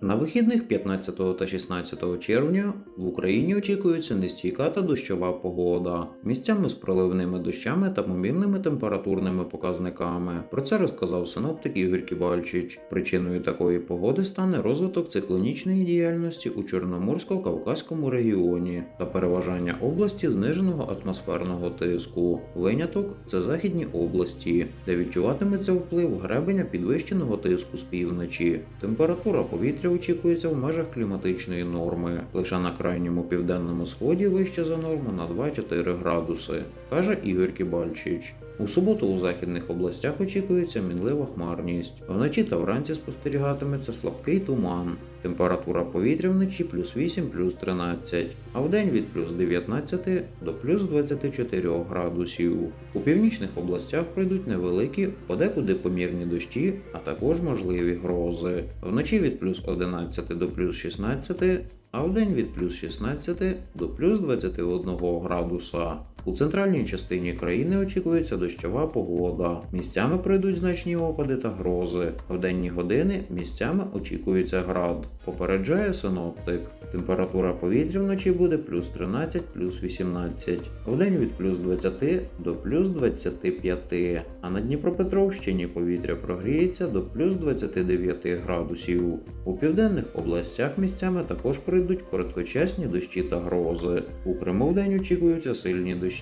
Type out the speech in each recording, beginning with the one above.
На вихідних 15 та 16 червня в Україні очікується нестійка та дощова погода, місцями з проливними дощами та помірними температурними показниками. Про це розказав синоптик Ігор Кібальчич. Причиною такої погоди стане розвиток циклонічної діяльності у Чорноморсько-Кавказькому регіоні та переважання області зниженого атмосферного тиску. Виняток це західні області, де відчуватиметься вплив гребеня підвищеного тиску з півночі. Температура повітря очікується в межах кліматичної норми. Лише на крайньому південному сході вище за норму на 2-4 градуси, каже Ігор Кібальчич. У суботу у західних областях очікується мінлива хмарність. Вночі та вранці спостерігатиметься слабкий туман. Температура повітря вночі плюс 8 плюс 13, а вдень від плюс 19 до плюс 24 градусів. У північних областях прийдуть невеликі, подекуди помірні дощі, а також можливі грози. Вночі від плюс 11 до плюс 16, а вдень від плюс 16 до плюс 21 градуса. У центральній частині країни очікується дощова погода. Місцями пройдуть значні опади та грози. В денні години місцями очікується град. Попереджає синоптик. Температура повітря вночі буде плюс 13, плюс 18, вдень від плюс 20 до плюс 25, а на Дніпропетровщині повітря прогріється до плюс 29 градусів. У південних областях місцями також прийдуть короткочасні дощі та грози. У Криму вдень очікуються сильні дощі.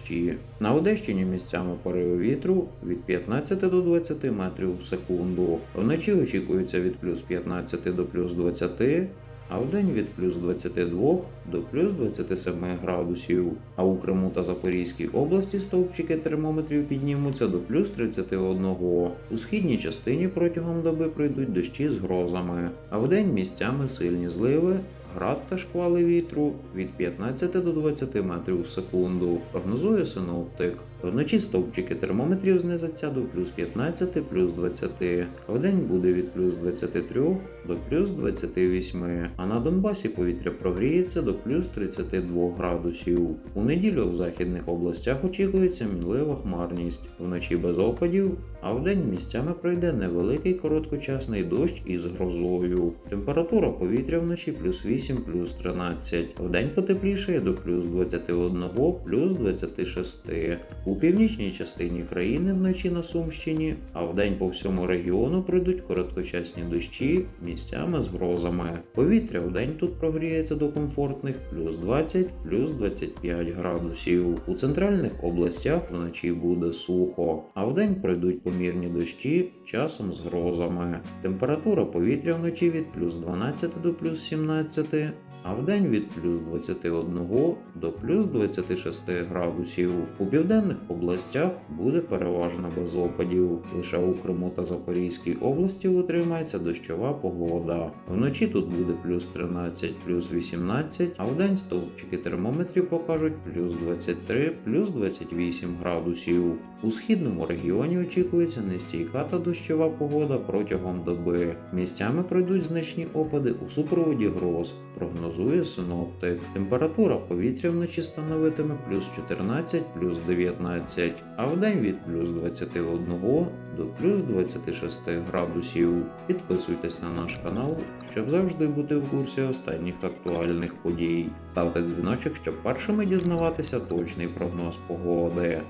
На Одещині місцями пориви вітру від 15 до 20 метрів в секунду. Вночі очікується від плюс 15 до плюс 20, а вдень від плюс 22 до плюс 27 градусів. А у Криму та Запорізькій області стовпчики термометрів піднімуться до плюс 31. У східній частині протягом доби пройдуть дощі з грозами, а вдень місцями сильні зливи. Град та шквали вітру від 15 до 20 метрів в секунду, прогнозує синоптик. Вночі стовпчики термометрів знизяться до плюс 15, плюс 20, а вдень буде від плюс 23 до плюс 28, а на Донбасі повітря прогріється до плюс 32 градусів. У неділю в західних областях очікується мінлива хмарність, вночі без опадів, а вдень місцями пройде невеликий короткочасний дощ із грозою. Температура повітря вночі плюс 8, плюс 13, вдень потеплішає до плюс 21, плюс 26. У північній частині країни вночі на Сумщині, а вдень по всьому регіону пройдуть короткочасні дощі місцями з грозами. Повітря вдень тут прогріється до комфортних плюс 20, плюс 25 градусів. У центральних областях вночі буде сухо, а вдень пройдуть помірні дощі часом з грозами. Температура повітря вночі від плюс 12 до плюс 17, вирішити а вдень від плюс 21 до плюс 26 градусів. У південних областях буде переважно без опадів. Лише у Криму та Запорізькій області утримається дощова погода. Вночі тут буде плюс 13, плюс 18, а вдень стовпчики термометрів покажуть плюс 23, плюс 28 градусів. У східному регіоні очікується нестійка та дощова погода протягом доби. Місцями пройдуть значні опади у супроводі гроз, прогнозує синоптик. Температура повітря вночі становитиме плюс 14, плюс 19, а вдень від плюс 21 до плюс 26 градусів. Підписуйтесь на наш канал, щоб завжди бути в курсі останніх актуальних подій. Ставте дзвіночок, щоб першими дізнаватися точний прогноз погоди.